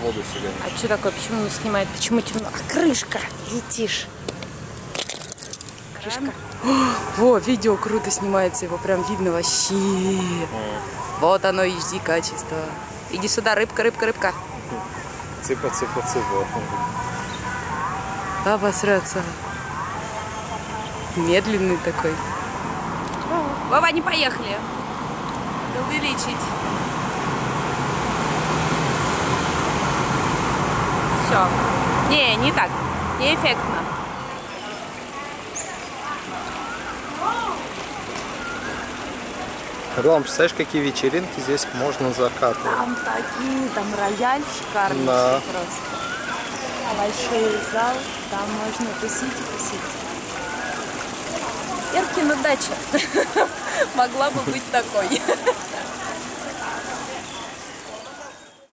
воду себе. А что такое? Почему не снимает? Почему темно? А крышка! Летишь. Крышка. Во, видео круто снимается, его прям видно вообще. Вот оно, HD качество. Иди сюда, рыбка, рыбка, рыбка. Цыпа, цыпа, цыпа. Обосраться. Медленный такой. Вова, не поехали. Увеличить. Все. Не, не так. Не эффектно. Главное, представляешь, какие вечеринки здесь можно закатывать. Там такие, там рояль шикарный Да. просто. Большой зал, там можно тусить и тусить. Эркина дача могла бы быть такой.